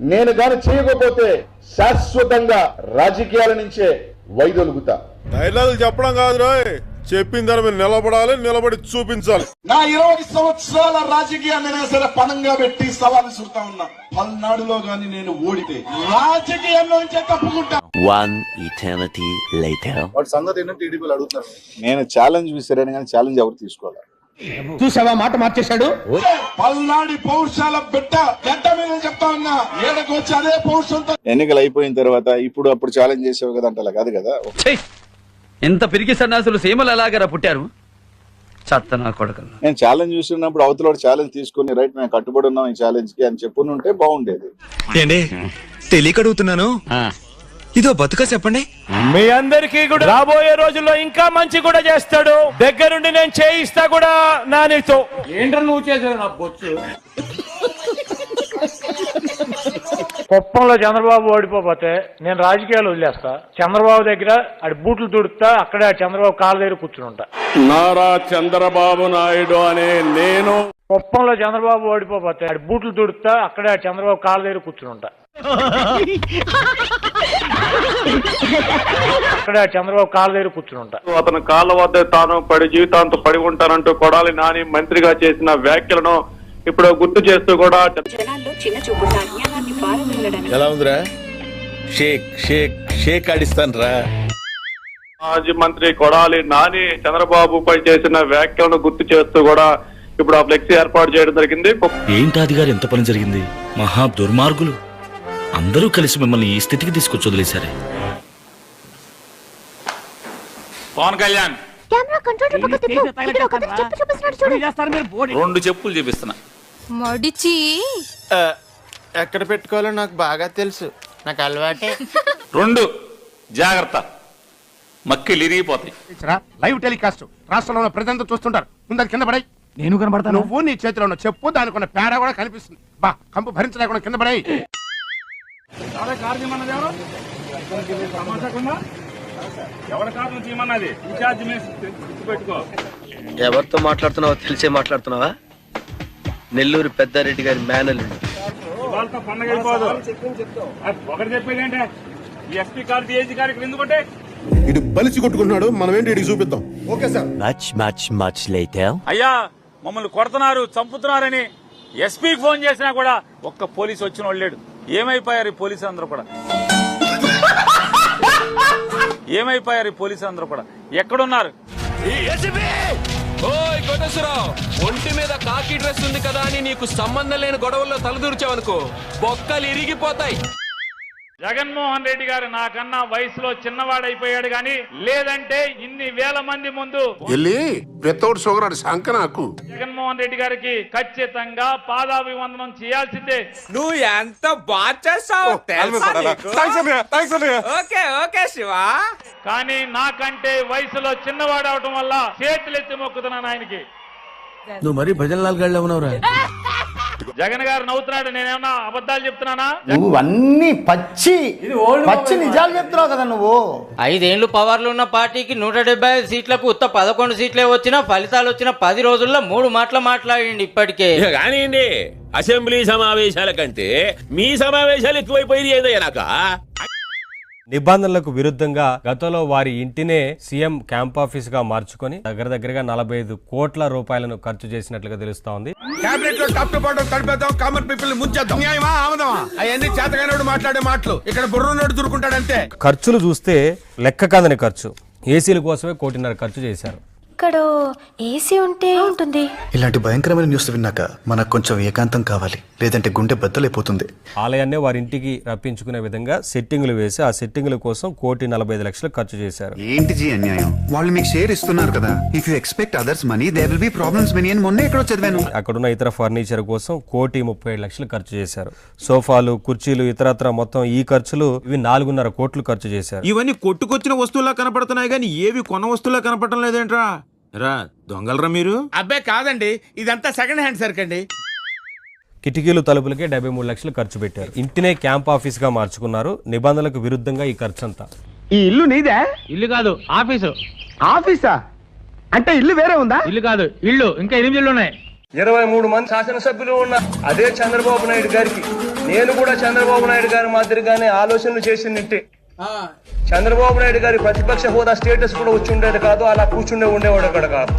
నేను గాని చేయకపోతే శాశ్వతంగా రాజకీయాల నుంచే వైదొలుగుతా. డైలాగులు చెప్పడం కాదు రాయ్. చెప్పిన దాని మీద నిలబడాలి నిలబడి చూపించాలి. నా ఇరవై సంవత్సరాల రాజకీయాన్ని సరే పణంగా పెట్టి సవాల్ విసురుతా ఉన్నా. పల్నాడులో గాని నేను ఓడితే రాజకీయంలో నుంచే తప్పుకుంటా. One eternity later. వాటి సంగతి ఏంటంటే టీడీపీలు అడుగుతారు నేను ఛాలెంజ్ విసిరాను కానీ ఛాలెంజ్ ఎవరు తీసుకోవాలి? చూసావా? మాట మార్చేశాడు. పల్నాడి పౌరుషాల బిడ్డ గడ్డ మీద చెప్తా ఉన్నా. ఏడకు వచ్చి అదే పౌరుషంతో ఎన్నికలు అయిపోయిన తర్వాత ఇప్పుడు అప్పుడు ఛాలెంజ్ చేసేవి కదా అంటే కాదు కదా? ఎంత పిరికి సన్నాసులు సీమలు ఎలాగరా పుట్టారు? నేను ఛాలెంజ్ చూసినప్పుడు అవతల ఛాలెంజ్ తీసుకుని రైట్ మేము కట్టుబడి ఉన్నాం ఈ ఛాలెంజ్కి అని చెప్పుని ఉంటే బాగుండేది తెలియక అడుగుతున్నాను? ఇదో బతుక చెప్పండి. మీ అందరికీ కూడా రాబోయే రోజుల్లో ఇంకా మంచి కూడా చేస్తాడు. దగ్గరుండి నేను చేయిస్తా కూడా నానితో ఏంట్రా నువ్వు చేసావు నా బొచ్చు? కుప్పంలో చంద్రబాబు ఓడిపోతే నేను రాజకీయాలు వదిలేస్తా. చంద్రబాబు దగ్గర ఆడి బూట్లు తుడుతా అక్కడే చంద్రబాబు కాళ్ళ దగ్గర కూర్చుని ఉంటా. నారా చంద్రబాబు నాయుడు అనే నేను కుప్పంలో చంద్రబాబు ఓడిపోతే ఆడి బూట్లు తుడుతా అక్కడే చంద్రబాబు కాళ్ళ దగ్గర కూర్చుని ఉంటా. అక్కడే చంద్రబాబు కాళ్ళ దగ్గర కూర్చుని ఉంటా. అతను కాళ్ళ వద్ద తాను పడి జీవితాంతం పడి ఉంటానంటూ కొడాలి నాని మంత్రిగా చేసిన వ్యాఖ్యలను ఇప్పుడు గుర్తు చేస్తూ కూడా ఎలా ఉందిరా? షేక్ షేక్ షేక్ ఆడిస్తాను రా మాజీ మంత్రి కొడాలి నాని చంద్రబాబు పై చేసిన వ్యాఖ్యలను గుర్తు చేస్తూ కూడా ఇప్పుడు ఆ ఫ్లెక్సీ ఏర్పాటు చేయడం జరిగింది. ఏంటాది గారు ఎంత పని జరిగింది? మహా దుర్మార్గులు. అందరూ కలిసి మిమ్మల్ని ఈ స్థితికి తీసుకొచ్చి వదిలేశారే. పవన్ కళ్యాణ్. రెండు చెప్పులు చూపిస్తున్నా. మడిచి. ఎక్కడ పెట్టుకోవాలో నాకు బాగా తెలుసు. నాకు అలవాటే. రెండు జాగ్రత్త. మక్కిలు ఇరిగిపోతాయి. లైవ్ టెలికాస్ట్ రాష్ట్రంలో ఉన్న ప్రజలంతా చూస్తుంటారు. ముందు కింద పడాయి. నేను కనబడతాను? నువ్వు నీ చేతిలో ఉన్న చెప్పు దానికి ఉన్న పేడ కూడా కనిపిస్తుంది. బా కంపు భరించలేకుండా కింద పడాయి. ఎవరితో మాట్లాడుతున్నావో తెలిసే మాట్లాడుతున్నావా? నెల్లూరు పెద్దారెడ్డి గారి మేనల్ ఇటు బలిసి కొట్టుకుంటున్నాడు మనం ఏంటి ఇటు చూపిద్దాం. మచ్ మచ్ మచ్ లేటర్ అయ్యా మమ్మల్ని కొడుతున్నారు చంపుతున్నారని ఎస్పీకి ఫోన్ చేసినా కూడా ఒక్క పోలీసు వచ్చిన వాళ్ళు లేడు. ఏమైపోయారు ఈ పోలీసు అందరూ కూడా? ఏమైపోయారు ఈ పోలీసు అందరూ కూడా? ఎక్కడున్నారు? ఒంటి మీద కాకి డ్రెస్ ఉంది కదా అని నీకు సంబంధం లేని గొడవల్లో తలదూర్చావనుకో బొక్కలు ఇరిగిపోతాయి. జగన్మోహన్ రెడ్డి గారు నాకన్నా వయసులో చిన్నవాడైపోయాడు గాని లేదంటే ఇన్ని వేల మంది ముందు వితౌట్ షుగర్ నాకు. జగన్మోహన్ రెడ్డి గారికి ఖచ్చితంగా పాదాభివందనం చేయాల్సిందే. నువ్వు ఎంత బాగా చేస్తావు ఓకే ఓకే శివ. కానీ నాకంటే వయసులో చిన్నవాడు అవటం వల్ల చేతులు ఎత్తి మొక్కుతున్నాను ఆయనకి. నువ్వు మరీ భజనలాల్ గళ్ళ ఉన్నావురా. జగన్ గారు నవ్వుతున్నాడు నేనేమన్నా అబద్ధాలు చెప్తున్నానా? నువ్వు అన్ని పచ్చి పచ్చి నిజాలు చెప్తున్నావు కదా నువ్వు. ఐదేళ్ళు పవర్లు ఉన్న పార్టీకి నూట డెబ్బై ఐదు సీట్లకు ఉత్త పదకొండు సీట్లే వచ్చినా ఫలితాలు వచ్చిన పది రోజుల్లో మూడు మాటలు మాట్లాడిండి ఇప్పటికే. కానివ్వండి అసెంబ్లీ సమావేశాల కంటే మీ సమావేశాలు ఎక్కువైపోయింది ఏదయ్యా నాక? నిబంధనలకు విరుద్ధంగా గతంలో వారి ఇంటినే సీఎం క్యాంప్ ఆఫీస్గా మార్చుకొని దగ్గర దగ్గరగా నలభై ఐదు కోట్ల రూపాయలను ఖర్చు చేసినట్లుగా తెలుస్తా ఉంది క్యాబినెట్లో టాప్ టు బాటం కలిపేద్దాం కామన్ పీపుల్ ముంచేద్దాం. న్యాయమా ఆమదమా? అవన్నీ చేతగానోడు మాట్లాడే మాటలు. ఇక్కడ బుర్రనోడు దురుకుంటాడంతే. ఖర్చులు చూస్తే లెక్క కాదని ఖర్చు. ఏసీల కోసమే కోటిన్నర ఖర్చు చేశారు. ఇక్కడ ఏసీ ఉంటే ఉంటుంది. ఇలాంటి భయంకరమైన న్యూస్ విన్నాక మనకు కొంచెం ఏకాంతం కావాలి. లేదంటే గుండె బద్దలైపోతుంది. ఆలయాన్నే వారి ఇంటికి రప్పించుకునే విధంగా సెట్టింగులు వేసి ఆ సెట్టింగుల కోసం కోటి నలభై ఐదు లక్షలు ఖర్చు చేశారు. ఏంటి జీ అన్యాయం? వాళ్ళు మీకు షేర్ ఇస్తున్నారు కదా. If you expect others money they will be problems money అని మొన్నే ఎక్కడో చదివాను. అక్కడున్న ఇతర ఫర్నిచర్ కోసం కోటి ముప్పై ఏడు లక్షలు ఖర్చు చేశారు. సోఫాలు కుర్చీలు ఇతరత్ర మొత్తం ఈ ఖర్చులు ఇవి నాలుగున్నర కోట్లు ఖర్చు చేశారు. ఇవన్నీ కొట్టుకొచ్చిన వస్తువులా కనపడుతున్నాయి కానీ ఏవి కొన్న వస్తువులా కనపడటం లేదేంట్రా? రా దొంగలరా మీరు? అబ్బే కాదండి ఇదంతా సెకండ్ హ్యాండ్ సరుకండి కిటికీలు తలుపులకే డెబ్బై మూడు లక్షలు ఖర్చు పెట్టారు. ఇంటినే క్యాంప్ ఆఫీస్గా మార్చుకున్నారు. నిబంధనలకు విరుద్ధంగా ఈ ఖర్చు అంతా ఈ ఇల్లు నీదే? ఇల్లు కాదు ఆఫీసు. ఆఫీసా? అంటే ఇల్లు వేరే ఉందా? ఇల్లు కాదు ఇల్లు. ఇంకా ఎనిమిది ఇల్లు ఉన్నాయి. ఇరవై మూడు మంది శాసనసభ్యులు ఉన్న అదే చంద్రబాబు నాయుడు గారికి నేను కూడా చంద్రబాబు నాయుడు గారి మాదిరిగానే ఆలోచనలు చేసిందంటే చంద్రబాబు నాయుడు గారి ప్రతిపక్ష హోదా స్టేటస్ కూడా వచ్చి ఉండేది కాదు అలా కూర్చుండే ఉండేవాడు అక్కడ కాదు.